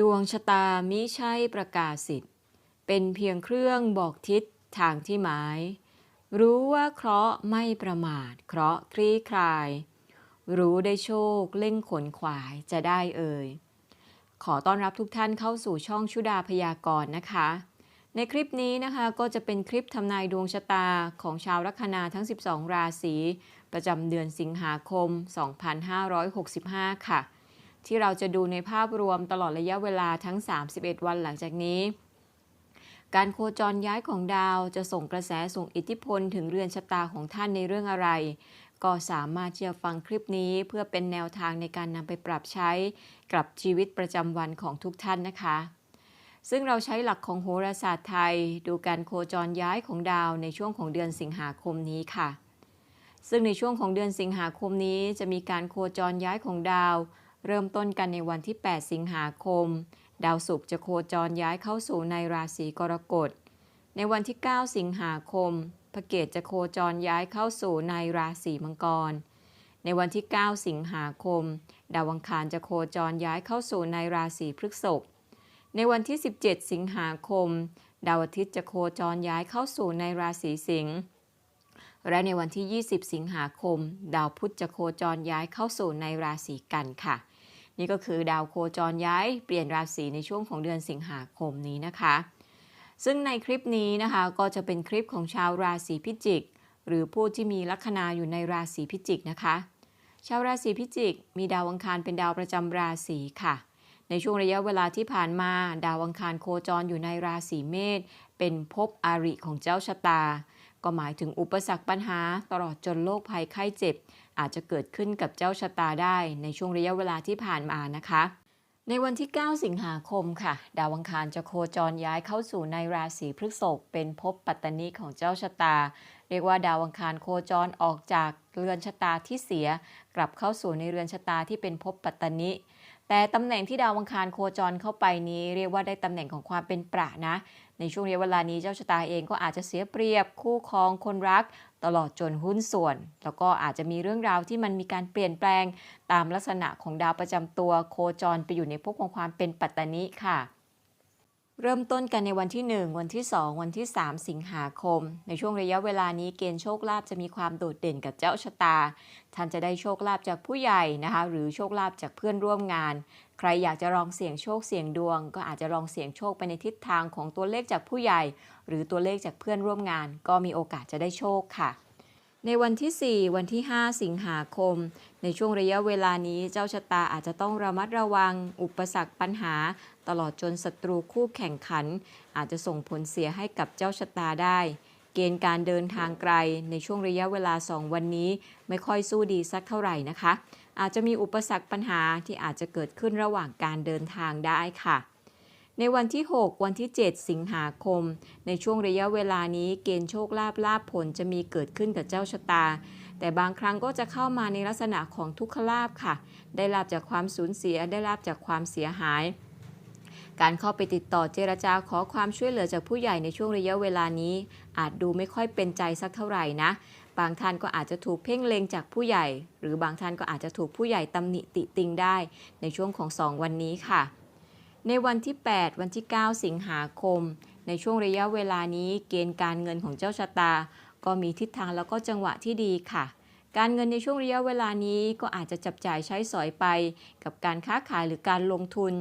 ดวงชะตามิใช่ประกาศสิทธิ์เป็นเพียงเครื่องบอกทิศทางที่หมาย รู้ว่าเคราะห์ไม่ประมาท เคราะห์คลี่คลาย รู้ได้โชคเล่งขนขวายจะได้เอ่ย ขอต้อนรับทุกท่านเข้าสู่ช่องชุดาพยากรณ์นะคะ ในคลิปนี้นะคะก็จะเป็นคลิปทำนายดวงชะตาของชาวลัคนาทั้ง 12 ราศีประจำเดือนสิงหาคม 2565 ค่ะ ที่เราจะดูในภาพรวมตลอดระยะเวลาทั้ง 31 วันหลังจากนี้ การโคจรย้ายของดาวจะส่งกระแสส่งอิทธิพลถึงเรือนชะตาของท่านในเรื่องอะไร ก็สามารถที่จะฟังคลิปนี้เพื่อเป็นแนวทางในการนำไปปรับใช้กับชีวิตประจำวันของทุกท่านนะคะ ซึ่งเราใช้หลักของโหราศาสตร์ไทย ดูการโคจรย้ายของดาวในช่วงของเดือนสิงหาคมนี้ค่ะ ซึ่งในช่วงของเดือนสิงหาคมนี้จะมีการโคจรย้ายของดาว เริ่มต้นกันในวันที่ 8 สิงหาคม ดาวศุกร์จะโคจรย้ายเข้าสู่ในราศีกรกฎ ในวันที่ 9 สิงหาคม พระเกตจะโคจรย้ายเข้าสู่ในราศีมังกร ในวันที่ 9 สิงหาคม ดาวอังคารจะโคจรย้ายเข้าสู่ในราศีพฤษภ ในวันที่ 17 สิงหาคม ดาวอาทิตย์จะโคจรย้ายเข้าสู่ในราศีสิงห์และในวันที่ 20 สิงหาคม ดาวพุธจะโคจรย้ายเข้าสู่ในราศีกันค่ะ นี่ก็คือดาวโคจรย้ายเปลี่ยนราศีในช่วงของเดือนสิงหาคมนี้นะคะ ซึ่งในคลิปนี้นะคะก็จะเป็นคลิปของชาวราศีพิจิก หรือผู้ที่มีลัคนาอยู่ในราศีพิจิกนะคะ ชาวราศีพิจิก มีดาวอังคารเป็นดาวประจำราศีค่ะ ในช่วงระยะเวลาที่ผ่านมา ดาวอังคารโคจรอยู่ในราศีเมษเป็นภพอาริของเจ้าชะตา ก็หมายถึงอุปสรรคปัญหาตลอดจนโรคภัยไข้เจ็บ อาจจะเกิดขึ้นกับเจ้าชะตาได้ในช่วงระยะเวลาที่ผ่านมานะคะ ในวันที่ 9 สิงหาคมค่ะ ดาวอังคารจะโคจรย้ายเข้าสู่ในราศีพฤษภเป็นภพปัตตนิของเจ้าชะตา เรียกว่าดาวอังคารโคจรออกจากเรือนชะตาที่เสีย กลับเข้าสู่ในเรือนชะตาที่เป็นภพปัตตนิแต่ตำแหน่งที่ดาวอังคารโคจรเข้าไปนี้เรียกว่าได้ตำแหน่งของความเป็นประนะ ในช่วงระยะเวลานี้เจ้าชะตาเองก็อาจจะเสียเปรียบคู่ครองคนรัก ตลอดจนหุ้นส่วน แล้วก็อาจจะมีเรื่องราวที่มันมีการเปลี่ยนแปลง ตามลักษณะของดาวประจำตัวโคจรไปอยู่ในภพของความเป็นปัตตนิค่ะ เริ่มต้นกันในวันที่ 1 วันที่ 2 วันที่ 3 สิงหาคม ในช่วงระยะเวลานี้เกณฑ์โชคลาภจะมีความโดดเด่นกับเจ้าชะตา ท่านจะได้โชคลาภจากผู้ใหญ่นะคะ หรือโชคลาภจากเพื่อนร่วมงาน ใครอยากจะลองเสี่ยงโชคเสี่ยงดวง ก็อาจจะลองเสี่ยงโชคไปในทิศทางของตัวเลขจากผู้ใหญ่ หรือตัวเลขจากเพื่อนร่วมงาน ก็มีโอกาสจะได้โชคค่ะในวันที่ 4 วันที่ 5 สิงหาคม ในช่วงระยะเวลานี้เจ้าชะตาอาจจะต้องระมัดระวัง อุปสรรคปัญหา ตลอดจนศัตรูคู่แข่งขัน อาจจะส่งผลเสียให้กับเจ้าชะตาได้ เกณฑ์การเดินทางไกลในช่วงระยะเวลา 2 วันนี้ ไม่ค่อยสู้ดีสักเท่าไหร่นะคะ อาจจะมีอุปสรรคปัญหาที่อาจจะเกิดขึ้นระหว่างการเดินทางได้ค่ะในวันที่ 6 วันที่ 7 สิงหาคม ในช่วงระยะเวลานี้เกณฑ์โชคลาภลาภผลจะมีเกิดขึ้นกับเจ้าชะตา แต่บางครั้งก็จะเข้ามาในลักษณะของทุกขลาภค่ะ ได้ลาบจากความสูญเสีย ได้ลาบจากความเสียหาย การเข้าไปติดต่อเจรจาขอความช่วยเหลือจากผู้ใหญ่ในช่วงระยะเวลานี้ อาจดูไม่ค่อยเป็นใจสักเท่าไหร่นะ บางท่านก็อาจจะถูกเพ่งเล็งจากผู้ใหญ่ หรือบางท่านก็อาจจะถูกผู้ใหญ่ตำหนิติติงได้ ในช่วงของ 2 วันนี้ค่ะ ในวันที่ 8 วันที่ 9 สิงหาคม ในช่วงระยะเวลานี้เกณฑ์การเงินของเจ้าชะตา ก็มีทิศทางแล้วก็จังหวะที่ดีค่ะการเงินในช่วงระยะเวลานี้ก็อาจจะจับจ่ายใช้สอยไป กับการค้าขายหรือการลงทุน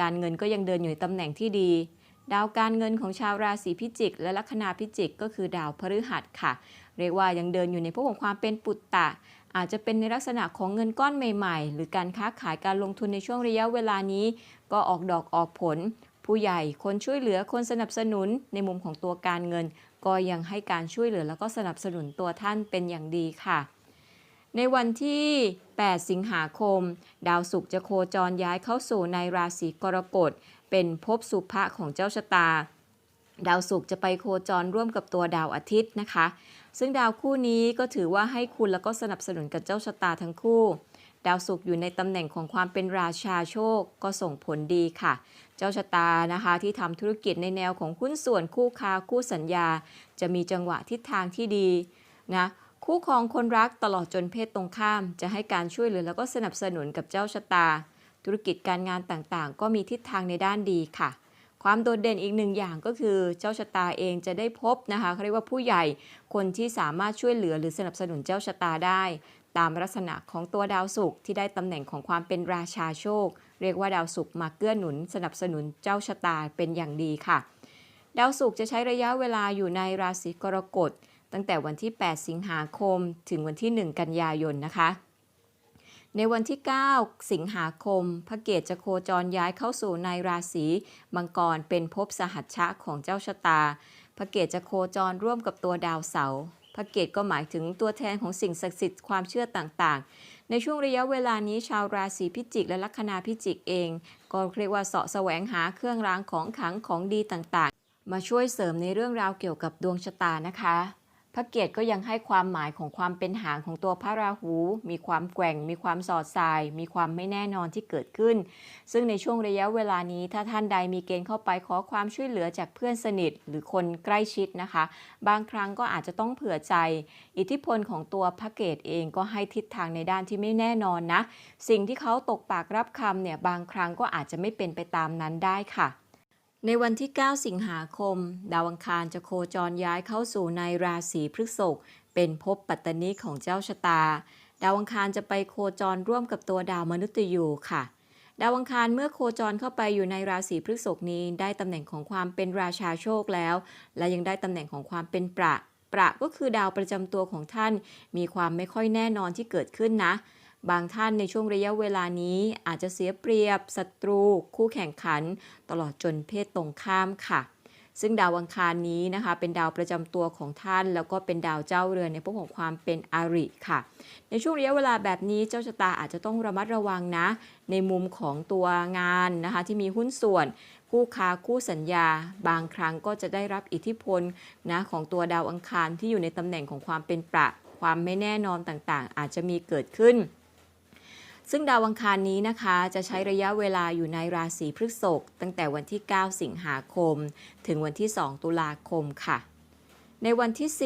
การเงินก็ยังเดินอยู่ในตำแหน่งที่ดี ดาวการเงินของชาวราศีพิจิก และลัคนาพิจิก ก็คือดาวพฤหัสค่ะ เรียกว่ายังเดินอยู่ในพวกของความเป็นปุตตะ อาจจะเป็นในลักษณะของเงินก้อนใหม่ ๆ หรือการค้าขายการลงทุนในช่วงระยะเวลานี้ ก็ออกดอกออกผล ผู้ใหญ่คนช่วยเหลือคนสนับสนุนในมุมของตัวการเงิน ก็ยังให้การช่วยเหลือแล้วก็สนับสนุนตัวท่านเป็นอย่างดีค่ะ ในวันที่ 8 สิงหาคม ดาวศุกร์จะโคจรย้ายเข้าสู่ในราศีกรกฎ เป็นภพสุภะของเจ้าชะตา ดาวศุกร์จะไปโคจรร่วมกับตัวดาวอาทิตย์นะคะ ซึ่งดาวคู่นี้ก็ถือว่าให้คุณแล้วก็สนับสนุนกับเจ้าชะตาทั้งคู่ดาวศุกร์อยู่ในตำแหน่งของความเป็นราชาโชคก็ส่งผลดีค่ะ เจ้าชะตานะคะที่ทำธุรกิจในแนวของหุ้นส่วนคู่ค้าคู่สัญญา จะมีจังหวะทิศทางที่ดีนะ คู่ครองคนรักตลอดจนเพศตรงข้าม จะให้การช่วยเหลือแล้วก็สนับสนุนกับเจ้าชะตา ธุรกิจการงานต่างๆ ก็มีทิศทางในด้านดีค่ะ ความโดดเด่นอีกหนึ่งอย่างก็คือเจ้าชะตาเองจะได้พบนะคะเขาเรียกว่าผู้ใหญ่คนที่สามารถช่วยเหลือหรือสนับสนุนเจ้าชะตาได้ ตามลักษณะของตัวดาวศุกร์ที่ได้ตำแหน่งของความเป็นราชาโชค เรียกว่าดาวศุกร์มาเกื้อหนุน สนับสนุนเจ้าชะตาเป็นอย่างดีค่ะ ดาวศุกร์จะใช้ระยะเวลาอยู่ในราศีกรกฎ ตั้งแต่วันที่ 8 สิงหาคม ถึงวันที่ 1 กันยายนนะคะ ในวันที่ 9 สิงหาคม พระเกตจะโคจรย้ายเข้าสู่ในราศีมังกรเป็นภพสหัชชะของเจ้าชะตา พระเกตจะโคจรร่วมกับตัวดาวเสาร์พระเกตก็หมายถึงตัวแทนของสิ่งศักดิ์สิทธิ์ความเชื่อต่างๆ ในช่วงระยะเวลานี้ชาวราศีพิจิกและลัคนาพิจิกเอง ก็เรียกว่าเสาะแสวงหาเครื่องรางของขลังของดีต่างๆ มาช่วยเสริมในเรื่องราวเกี่ยวกับดวงชะตานะคะ ระเกตก็ยังให้ความหมายของความเป็นหางของตัวพระราหู มีความแกว่ง มีความสอดสาย มีความไม่แน่นอนที่เกิดขึ้น ซึ่งในช่วงระยะเวลานี้ ถ้าท่านใดมีเกณฑ์เข้าไปขอความช่วยเหลือจากเพื่อนสนิท หรือคนใกล้ชิดนะคะ บางครั้งก็อาจจะต้องเผื่อใจ อิทธิพลของตัวพระเกตเองก็ให้ทิศทางในด้านที่ไม่แน่นอนนะ สิ่งที่เขาตกปากรับคำเนี่ยบางครั้งก็อาจจะไม่เป็นไปตามนั้นได้ค่ะ ในวันที่ 9 สิงหาคม ดาวอังคารจะโคจรย้ายเข้าสู่ในราศีพฤษภเป็นภพปัตตนิของเจ้าชะตา ดาวอังคารจะไปโคจรร่วมกับตัวดาวมนุษย์ยูค่ะ ดาวอังคารเมื่อโคจรเข้าไปอยู่ในราศีพฤษภนี้ ได้ตำแหน่งของความเป็นราชาโชคแล้ว และยังได้ตำแหน่งของความเป็นประ ประก็คือดาวประจำตัวของท่าน มีความไม่ค่อยแน่นอนที่เกิดขึ้นนะ บางท่านในช่วงระยะเวลานี้อาจจะเสียเปรียบศัตรู คู่แข่งขัน ตลอดจนเพศตรงข้ามค่ะ ซึ่งดาวอังคารนี้นะคะ เป็นดาวประจำตัวของท่าน แล้วก็เป็นดาวเจ้าเรือนในพวกของความเป็นอาริค่ะ ในช่วงระยะเวลาแบบนี้เจ้าชะตาอาจจะต้องระมัดระวังนะ ในมุมของตัวงานนะคะ ที่มีหุ้นส่วนคู่ค้าคู่สัญญา บางครั้งก็จะได้รับอิทธิพลนะของตัวดาวอังคารที่อยู่ในตำแหน่งของความเป็นประ ความไม่แน่นอนต่างๆ อาจจะมีเกิดขึ้น ซึ่งดาวอังคารนี้นะคะจะใช้ระยะเวลาอยู่ในราศีพฤษภตั้งแต่วันที่ 9 สิงหาคม ถึงวันที่ 2 ตุลาคมค่ะ ในวันที่ 10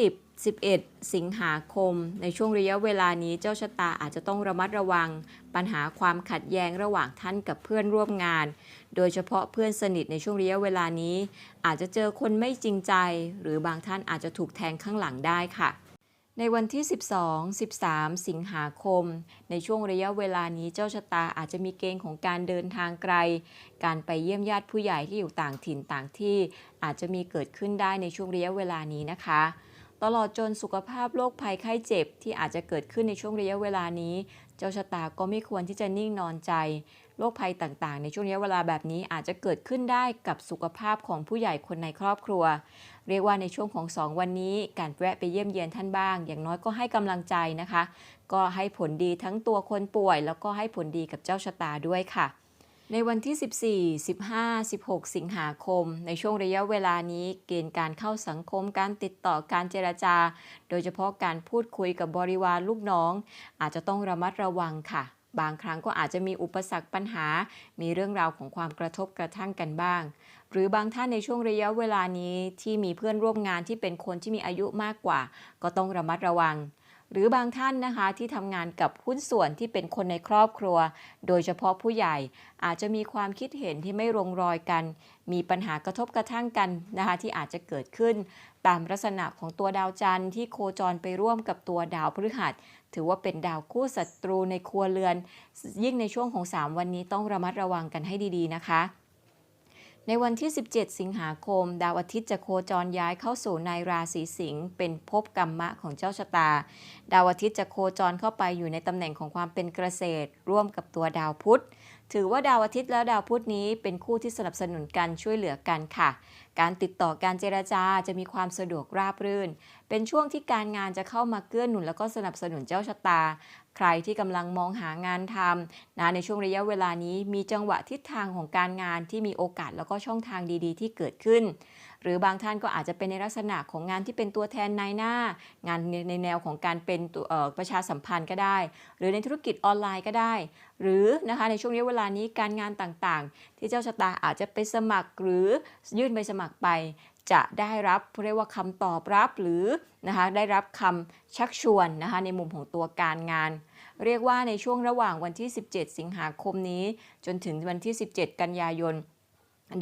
11 สิงหาคม ในช่วงระยะเวลานี้เจ้าชะตาอาจจะต้องระมัดระวัง ปัญหาความขัดแย้งระหว่างท่านกับเพื่อนร่วมงาน โดยเฉพาะเพื่อนสนิทในช่วงระยะเวลานี้ อาจจะเจอคนไม่จริงใจ หรือบางท่านอาจจะถูกแทงข้างหลังได้ค่ะ ในวันที่ 12 13 สิงหาคม ในช่วงระยะเวลานี้เจ้าชะตาอาจจะมีเกณฑ์ของการเดินทางไกล การไปเยี่ยมญาติผู้ใหญ่ที่อยู่ต่างถิ่นต่างที่ อาจจะมีเกิดขึ้นได้ในช่วงระยะเวลานี้นะคะ ตลอดจนสุขภาพโรคภัยไข้เจ็บที่อาจจะเกิดขึ้นในช่วงระยะเวลานี้ เจ้าชะตาก็ไม่ควรที่จะนิ่งนอนใจ รคภัยต่างๆ ในช่วงระยะเวลาแบบนี้อาจจะเกิดขึ้นได้กับสุขภาพของผู้ใหญ่คนในครอบครัว เรียกว่าในช่วงของ 2 วันนี้ การแวะไปเยี่ยมเยียนท่านบ้าง อย่างน้อยก็ให้กำลังใจนะคะ ก็ให้ผลดีทั้งตัวคนป่วย แล้วก็ให้ผลดีกับเจ้าชะตาด้วยค่ะในวันที่ 14 15 16 สิงหาคม ในช่วงระยะเวลานี้เกณฑ์การเข้าสังคมการติดต่อการเจรจา โดยเฉพาะการพูดคุยกับบริวารลูกน้อง อาจจะต้องระมัดระวังค่ะ บางครั้งก็อาจจะมีอุปสรรคปัญหา มีเรื่องราวของความกระทบกระทั่งกันบ้าง หรือบางท่านในช่วงระยะเวลานี้ที่มีเพื่อนร่วมงานที่เป็นคนที่มีอายุมากกว่า ก็ต้องระมัดระวัง หรือบางท่านนะคะที่ทำงานกับหุ้นส่วนที่เป็นคนในครอบครัว โดยเฉพาะผู้ใหญ่ อาจจะมีความคิดเห็นที่ไม่ลงรอยกัน มีปัญหากระทบกระทั่งกันนะคะที่อาจจะเกิดขึ้น ตามลักษณะของตัวดาวจันทร์ที่โคจรไปร่วมกับตัวดาวพฤหัส ถือว่าเป็นดาวคู่ศัตรูในครัวเรือน ยิ่งในช่วงของ 3 วันนี้ต้องระมัดระวังกันให้ดีๆนะคะ ในวันที่ 17 สิงหาคม ดาวอาทิตย์จะโคจรย้ายเข้าสู่ในราศีสิงห์เป็นภพกรรมะของเจ้าชะตา ดาวอาทิตย์จะโคจรเข้าไปอยู่ในตำแหน่งของความเป็นเกษตร ร่วมกับตัวดาวพุธ ถือว่าดาวอาทิตย์และดาวพุธนี้เป็นคู่ที่สนับสนุนกันช่วยเหลือกันค่ะ การติดต่อการเจรจาจะมีความสะดวกราบรื่น เป็นช่วงที่การงานจะเข้ามาเกื้อหนุนแล้วก็สนับสนุนเจ้าชะตา ใครที่กำลังมองหางานทำนะในช่วงระยะเวลานี้มีจังหวะทิศทางของการงานที่มีโอกาสแล้วก็ช่องทางดีๆ ที่เกิดขึ้น หรือบางท่านก็อาจจะเป็นในลักษณะของงานที่เป็นตัวแทนนายหน้า งานในในแนวของการเป็นตัวประชาสัมพันธ์ก็ได้ หรือในธุรกิจออนไลน์ก็ได้ หรือนะคะในช่วงระยะเวลานี้การงานต่างๆ ที่เจ้าชะตาอาจจะไปสมัครหรือยื่นใบสมัครไป จะได้รับเรียกว่าคำตอบรับหรือนะคะได้รับคำชักชวนนะคะในมุมของตัวการงาน เรียกว่าในช่วงระหว่างวันที่ 17 สิงหาคมนี้ จนถึงวันที่ 17 กันยายน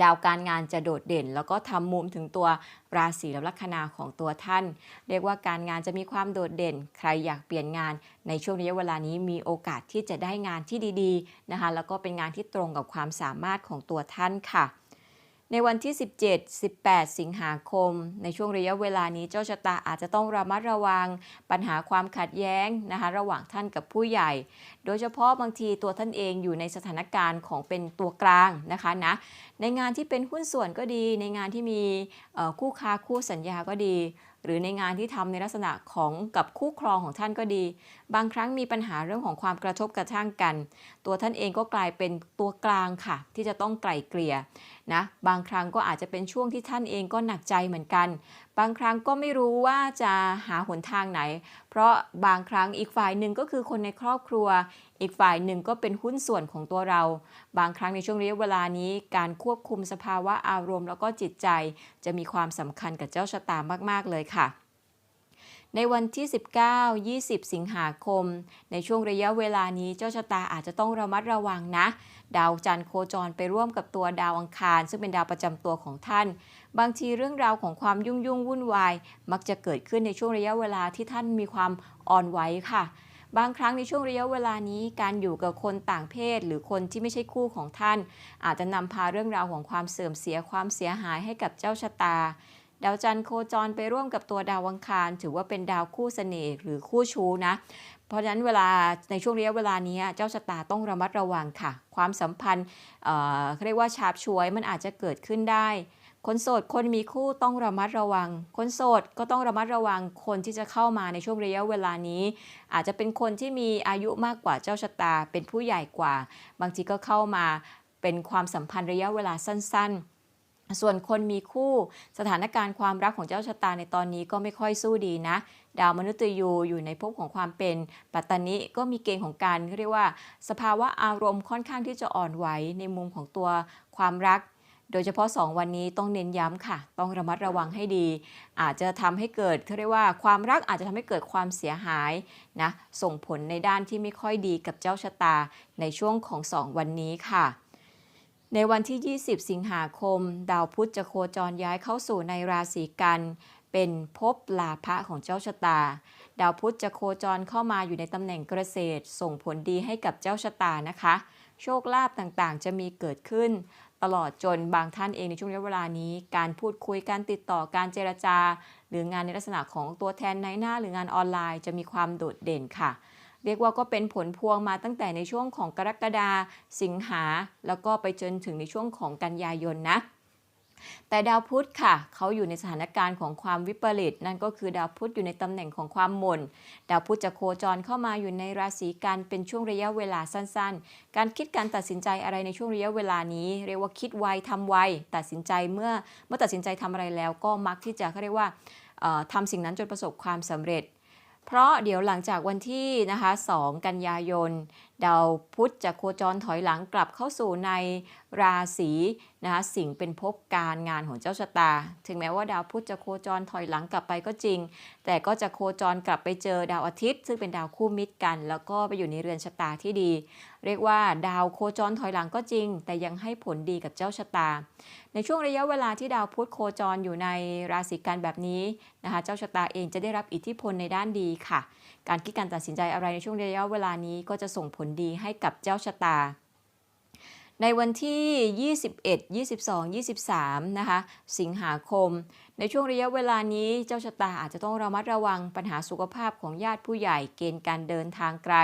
ดาวการงานจะโดดเด่น แล้วก็ทำมุมถึงตัวราศีและลัคนาของตัวท่าน เรียกว่าการงานจะมีความโดดเด่น ใครอยากเปลี่ยนงาน ในช่วงระยะเวลานี้มีโอกาสที่จะได้งานที่ดีๆนะคะแล้วก็เป็นงานที่ตรงกับความสามารถของตัวท่านค่ะ ในวันที่ 17 18 สิงหาคม ในช่วงระยะเวลานี้เจ้าชะตาอาจจะต้องระมัดระวัง ปัญหาความขัดแย้งนะคะระหว่างท่านกับผู้ใหญ่ โดยเฉพาะบางทีตัวท่านเองอยู่ในสถานการณ์ของเป็นตัวกลางนะคะนะในงานที่เป็นหุ้นส่วนก็ดี ในงานที่มีคู่ค้าคู่สัญญาก็ดี หรือในงานที่ทำในลักษณะของกับคู่ครองของท่านก็ดี บางครั้งมีปัญหาเรื่องของความกระทบกระทั่งกันตัวท่านเองก็กลายเป็นตัวกลางค่ะ ที่จะต้องไกล่เกลี่ยนะบางครั้งก็อาจจะเป็นช่วงที่ท่านเองก็หนักใจเหมือนกัน บางครั้งก็ไม่รู้ว่าจะหาหนทางไหน เพราะบางครั้งอีกฝ่ายหนึ่งก็คือคนในครอบครัว อีกฝ่ายหนึ่งก็เป็นหุ้นส่วนของตัวเรา บางครั้งในช่วงระยะเวลานี้ การควบคุมสภาวะอารมณ์แล้วก็จิตใจ จะมีความสำคัญกับเจ้าชะตามาก ๆ เลยค่ะ ในวันที่ 19 20 สิงหาคม ในช่วงระยะเวลานี้เจ้าชะตาอาจจะต้องระมัดระวังนะ ดาวจันทร์โคจรไปร่วมกับตัวดาวอังคาร ซึ่งเป็นดาวประจำตัวของท่าน บางทีเรื่องราวของความยุ่งยุ่งวุ่นวาย มักจะเกิดขึ้นในช่วงระยะเวลาที่ท่านมีความอ่อนไหวค่ะบางครั้งในช่วงระยะเวลานี้การอยู่กับคนต่างเพศ หรือคนที่ไม่ใช่คู่ของท่าน อาจจะนำพาเรื่องราวของความเสื่อมเสียความเสียหายให้กับเจ้าชะตา ดาวจันทร์โคจรไปร่วมกับตัวดาวอังคาร ถือว่าเป็นดาวคู่เสน่ห์หรือคู่ชู้นะ เพราะฉะนั้นเวลาในช่วงระยะเวลานี้เจ้าชะตาต้องระมัดระวังค่ะ ความสัมพันธ์เอ่อเขาเรียกว่าฉาบฉวยมันอาจจะเกิดขึ้นได้คนโสดคนมีคู่ต้องระมัดระวัง คนโสดก็ต้องระมัดระวังคนที่จะเข้ามาในช่วงระยะเวลานี้ อาจจะเป็นคนที่มีอายุมากกว่าเจ้าชะตา เป็นผู้ใหญ่กว่า บางทีก็เข้ามาเป็นความสัมพันธ์ระยะเวลาสั้นๆ ส่วนคนมีคู่สถานการณ์ความรักของเจ้าชะตาในตอนนี้ก็ไม่ค่อยสู้ดีนะ ดาวมนุษย์ยูอยู่ในภพของความเป็นปัตตานิก็มีเกณฑ์ของการเรียกว่า สภาวะอารมณ์ค่อนข้างที่จะอ่อนไหวในมุมของตัวความรัก โดยเฉพาะ 2 วันนี้ต้องเน้นย้ำค่ะ ต้องระมัดระวังให้ดี อาจจะทำให้เกิดเขาเรียกว่าความรักอาจจะทำให้เกิดความเสียหายนะส่งผลในด้านที่ไม่ค่อยดีกับเจ้าชะตาในช่วงของ 2 วันนี้ค่ะ ในวันที่ 20 สิงหาคม ดาวพุธจะโคจรย้ายเข้าสู่ในราศีกัน เป็นภพลาภะของเจ้าชะตา ดาวพุธจะโคจรเข้ามาอยู่ในตำแหน่งเกษตร ส่งผลดีให้กับเจ้าชะตานะคะ โชคลาภต่างๆ จะมีเกิดขึ้น ตลอดจนบางท่านเองในช่วงระยะเวลานี้ การพูดคุยการติดต่อการเจรจา หรืองานในลักษณะของตัวแทนในหน้าหรืองานออนไลน์ จะมีความโดดเด่นค่ะ เรียกว่าก็เป็นผลพวงมาตั้งแต่ในช่วงของกรกฎาสิงหา แล้วก็ไปจนถึงในช่วงของกันยายนนะแต่ดาวพุธค่ะ เขาอยู่ในสถานการณ์ของความวิปริต นั่นก็คือดาวพุธอยู่ในตำแหน่งของความหม่น ดาวพุธจะโคจรเข้ามาอยู่ในราศีกันเป็นช่วงระยะเวลาสั้นๆ การคิดการตัดสินใจอะไรในช่วงระยะเวลานี้ เรียกว่าคิดไวทำไวตัดสินใจเมื่อเมื่อตัดสินใจทำอะไรแล้ว ก็มักที่จะเขาเรียกว่าเอ่อทำสิ่งนั้นจนประสบความสำเร็จ เพราะเดี๋ยวหลังจากวันที่นะคะ2กันยายน ดาวพุธจะโคจรถอยหลังกลับเข้าสู่ในราศีนะคะสิงห์เป็นภพการงานของเจ้าชะตา ถึงแม้ว่าดาวพุธจะโคจรถอยหลังกลับไปก็จริง แต่ก็จะโคจรกลับไปเจอดาวอาทิตย์ ซึ่งเป็นดาวคู่มิตรกัน แล้วก็ไปอยู่ในเรือนชะตาที่ดี เรียกว่าดาวโคจรถอยหลังก็จริง แต่ยังให้ผลดีกับเจ้าชะตา ในช่วงระยะเวลาที่ดาวพุธโคจรอยู่ในราศีกันแบบนี้นะคะ เจ้าชะตาเองจะได้รับอิทธิพลในด้านดีค่ะ การคิดการตัดสินใจอะไรในช่วงระยะเวลานี้ก็จะส่งผลดีให้กับเจ้าชะตา ในวันที่ 21 22 23 นะคะ สิงหาคม ในช่วงระยะเวลานี้เจ้าชะตาอาจจะต้องระมัดระวังปัญหาสุขภาพของญาติผู้ใหญ่เกณฑ์การเดินทางไกล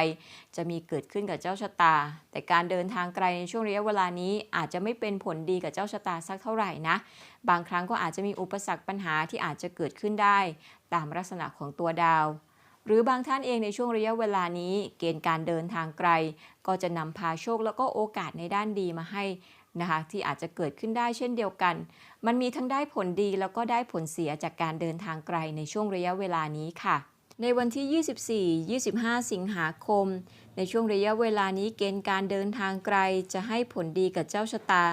จะมีเกิดขึ้นกับเจ้าชะตา แต่การเดินทางไกลในช่วงระยะเวลานี้อาจจะไม่เป็นผลดีกับเจ้าชะตาสักเท่าไหร่นะ บางครั้งก็อาจจะมีอุปสรรคปัญหาที่อาจจะเกิดขึ้นได้ ตามลักษณะของตัวดาว หรือบางท่านเองในช่วงระยะเวลานี้ เกณฑ์การเดินทางไกล ก็จะนำพาโชคแล้วก็โอกาสในด้านดีมาให้นะคะที่อาจจะเกิดขึ้นได้เช่นเดียวกัน มันมีทั้งได้ผลดีแล้วก็ได้ผลเสียจากการเดินทางไกลในช่วงระยะเวลานี้ค่ะ ในวันที่ 24 25 สิงหาคม ในช่วงระยะเวลานี้เกณฑ์การเดินทางไกล จะให้ผลดีกับเจ้าชะตา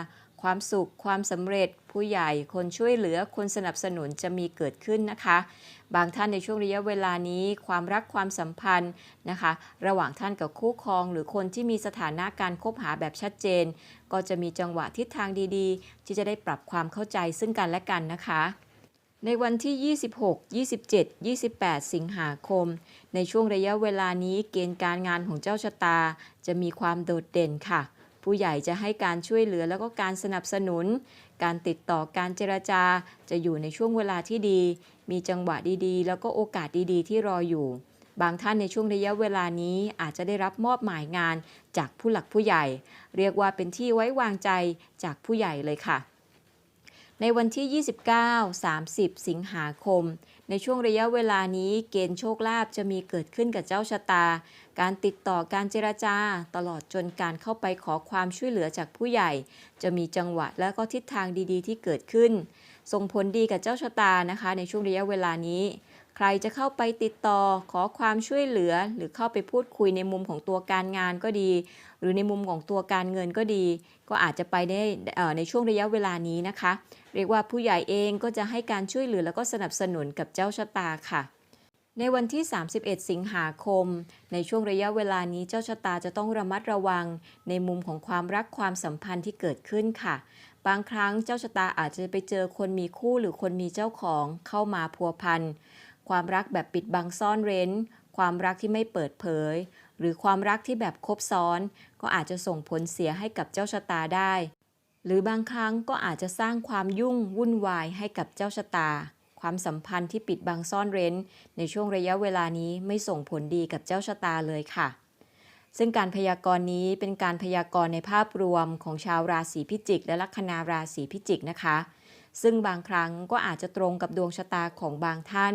ความสุข ความสำเร็จ ผู้ใหญ่ คนช่วยเหลือ คนสนับสนุนจะมีเกิดขึ้นนะคะ บางท่านในช่วงระยะเวลานี้ ความรักความสัมพันธ์นะคะ ระหว่างท่านกับคู่ครอง หรือคนที่มีสถานะการคบหาแบบชัดเจน ก็จะมีจังหวะทิศทางดีๆ ที่จะได้ปรับความเข้าใจซึ่งกันและกันนะคะในวันที่ 26 27 28 สิงหาคม ในช่วงระยะเวลานี้เกณฑ์การงานของเจ้าชะตา จะมีความโดดเด่นค่ะ ผู้ใหญ่จะให้การช่วยเหลือแล้วก็การสนับสนุน การติดต่อการเจรจา จะอยู่ในช่วงเวลาที่ดี มีจังหวะดีๆ แล้วก็โอกาสดีๆ ที่รออยู่ บางท่านในช่วงระยะเวลานี้อาจจะได้รับมอบหมายงานจากผู้หลักผู้ใหญ่ เรียกว่าเป็นที่ไว้วางใจจากผู้ใหญ่เลยค่ะ ในวันที่ 29 30 สิงหาคม ในช่วงระยะเวลานี้เกณฑ์โชคลาภจะมีเกิดขึ้นกับเจ้าชะตา การติดต่อการเจรจา ตลอดจนการเข้าไปขอความช่วยเหลือจากผู้ใหญ่ จะมีจังหวะและก็ทิศทางดีๆ ที่เกิดขึ้น ส่งผลดีกับเจ้าชะตานะคะ ในช่วงระยะเวลานี้ ใครจะเข้าไปติดต่อขอความช่วยเหลือ หรือเข้าไปพูดคุยในมุมของตัวการงานก็ดี หรือในมุมของตัวการเงินก็ดี ก็อาจจะไปได้ในช่วงระยะเวลานี้นะคะ เรียกว่าผู้ใหญ่เองก็จะให้การช่วยเหลือแล้วก็สนับสนุนกับเจ้าชะตาค่ะในวันที่ 31 สิงหาคม ในช่วงระยะเวลานี้เจ้าชะตาจะต้องระมัดระวัง ในมุมของความรักความสัมพันธ์ที่เกิดขึ้นค่ะ บางครั้งเจ้าชะตาอาจจะไปเจอคนมีคู่หรือคนมีเจ้าของเข้ามาพัวพัน ความรักแบบปิดบังซ่อนเร้น ความรักที่ไม่เปิดเผย หรือความรักที่แบบคบซ้อน ก็อาจจะส่งผลเสียให้กับเจ้าชะตาได้ หรือบางครั้งก็อาจจะสร้างความยุ่งวุ่นวายให้กับเจ้าชะตา ความสัมพันธ์ที่ปิดบังซ่อนเร้น ในช่วงระยะเวลานี้ไม่ส่งผลดีกับเจ้าชะตาเลยค่ะ ซึ่งการพยากรณ์นี้เป็นการพยากรณ์ในภาพรวมของชาวราศีพิจิก และลัคนาราศีพิจิกนะคะ ซึ่งบางครั้งก็อาจจะตรงกับดวงชะตาของบางท่าน